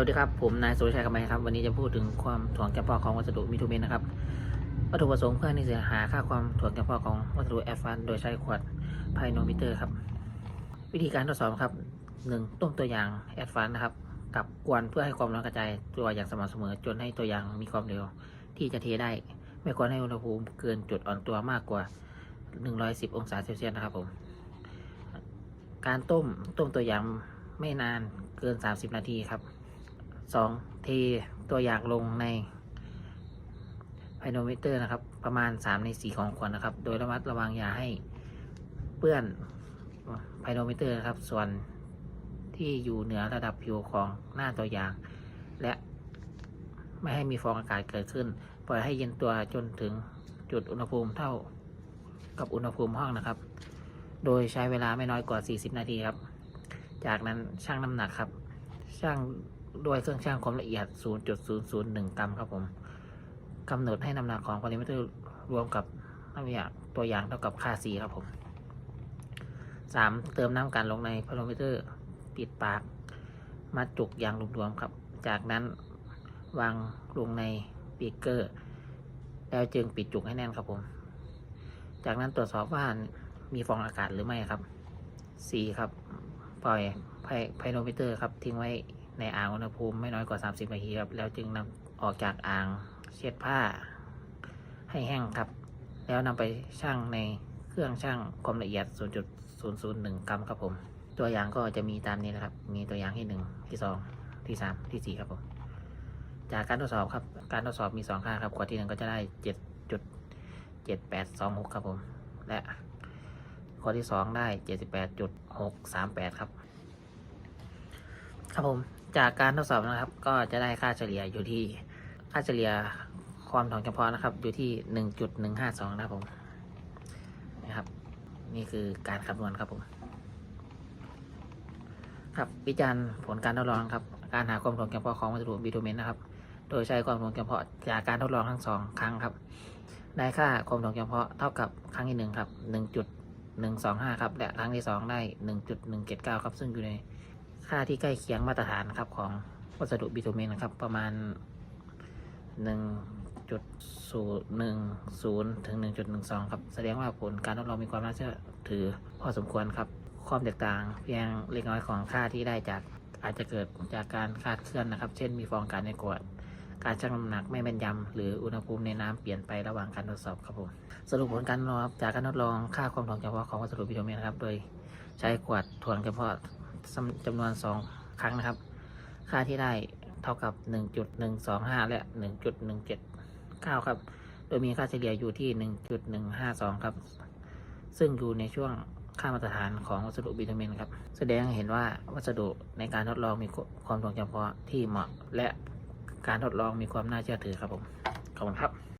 วัสดีครับผมนายสุรชัยกำไมครับวันนี้จะพูดถึงความถ่วงแกมพอของวัสดุมิทูเมนนะครับวัตถุประสงค์เพื่อที่จะหาค่าความถ่วงแกมพอของวัสดุแอดวานโดยใช้ขวดไพโนมิเตอร์ครับ วิธีการทดสอบครับหนึ่งต้มตัวอย่างแอดวานนะครับ กับกวนเพื่อให้ความร้อนกระจายตัวอย่างสม่ำเสมอจนให้ตัวอย่างมีความเร็ว ที่จะเทได้ ไม่ควรให้อุณหภูมิเกินจุดอ่อนตัวมากกว่า 110 องศาเซลเซียสนะครับผมการต้มต้มตัวอย่างไม่นานเกิน 30 นาทีครับ 2. เทตัวอย่างลงในไพโนมิเตอร์นะครับ ประมาณ 3 ใน 4 ของขวดนะครับ โดยระมัดระวังอย่าให้เปื้อนไพโนมิเตอร์นะครับ ส่วนที่อยู่เหนือระดับผิวของหน้าตัวอย่าง และไม่ให้มีฟองอากาศเกิดขึ้น ปล่อยให้เย็นตัวจนถึงจุดอุณหภูมิเท่ากับอุณหภูมิห้องนะครับ โดยใช้เวลาไม่น้อยกว่า 40 นาทีครับ จากนั้นชั่งน้ำหนักครับ ชั่ง ด้วยเครื่องชั่งความละเอียด 0.001กรัมครับผมกำหนดให้น้ำหนักของพารามิเตอร์รวมกับน้ำยาตัวอย่างเท่ากับค่า C ครับผม 3. เติมน้ำกันลงในพารามิเตอร์ปิดปาก มัดจุกอย่างรวมๆครับ จากนั้นวางลงในปีกเกอร์ แล้วจึงปิดจุกให้แน่นครับผม จากนั้นตรวจสอบว่ามีฟองอากาศหรือไม่ครับ 4 ครับ ปล่อยพไพโนมิเตอร์ครับ ทิ้งไว้ ในอ่างอุณหภูมิไม่น้อยกว่า 30นาทีครับ แล้วจึงนำออกจากอ่างเช็ดผ้า ให้แห้งครับ แล้วนำไปชั่งในเครื่องชั่งความละเอียด 0.001 กรัมครับผม ตัวอย่างก็จะมีตามนี้นะครับ มีตัวอย่างที่ 1 ที่ 2 ที่ 3 ที่ 4 ครับผม จากการทดสอบครับ การทดสอบมี 2 ค่าครับขวดที่ 1 ก็จะได้ 7.7826 ครับผม และข้อที่สองได้เจ็ดสิบแปดจุดหกสามแปดครับ ครับผม จากการทดสอบนะครับ ก็จะได้ค่าเฉลี่ยอยู่ที่ค่าเฉลี่ยความถ่วงเฉพาะนะครับ อยู่ที่หนึ่งจุดหนึ่งห้าสองนะครับผมนะครับ นี่คือการคำนวณครับผม ครับวิจารณ์ผลการทดลองครับ การหาความถ่วงเฉพาะของวัสดุบิทูเมนนะครับ โดยใช้ความถ่วงเฉพาะจากการทดลองทั้งสองครั้งครับ ได้ค่าความถ่วงเฉพาะเท่ากับครั้งที่หนึ่งครับหนึ่งจุดหนึ่งสองห้าครับและครั้งที่สองได้หนึ่งจุดหนึ่งเจ็ดเก้าครับ ซึ่งอยู่ใน ค่าที่ใกล้เคียงมาตรฐานครับของวัสดุบิทูเมนนะครับประมาณหนึ่งจุดศูนย์หนึ่งศูนย์ถึงหนึ่งจุดหนึ่งสองครับ แสดงว่าผลการทดลองมีความน่าเชื่อถือพอสมควรครับ ความแตกต่างเพียงเล็กน้อยของค่าที่ได้จากอาจจะเกิดจากการคาดเคลื่อนนะครับ เช่นมีฟองอากาศในขวดการชั่งน้ำหนักไม่แม่นยำ หรืออุณหภูมิในน้ำเปลี่ยนไประหว่างการทดสอบครับผม สรุปผลการทดลองจากการทดลองค่าความถ่วงเฉพาะของวัสดุปิโตรเมนครับ โดยใช้ขวดถ่วงเฉพาะ จำนวน 2 ครั้งนะครับ ค่าที่ได้เท่ากับ 1.125 และ 1.179 ครับ โดยมีค่าเฉลี่ยอยู่ที่ 1.152 ครับ ซึ่งอยู่ในช่วงค่ามาตรฐานของวัสดุบิทูเมนครับ แสดงให้เห็นว่าวัสดุในการทดลองมีความถ่วงเฉพาะที่เหมาะและการทดลองมีความน่าเชื่อถือครับผม ขอบคุณครับ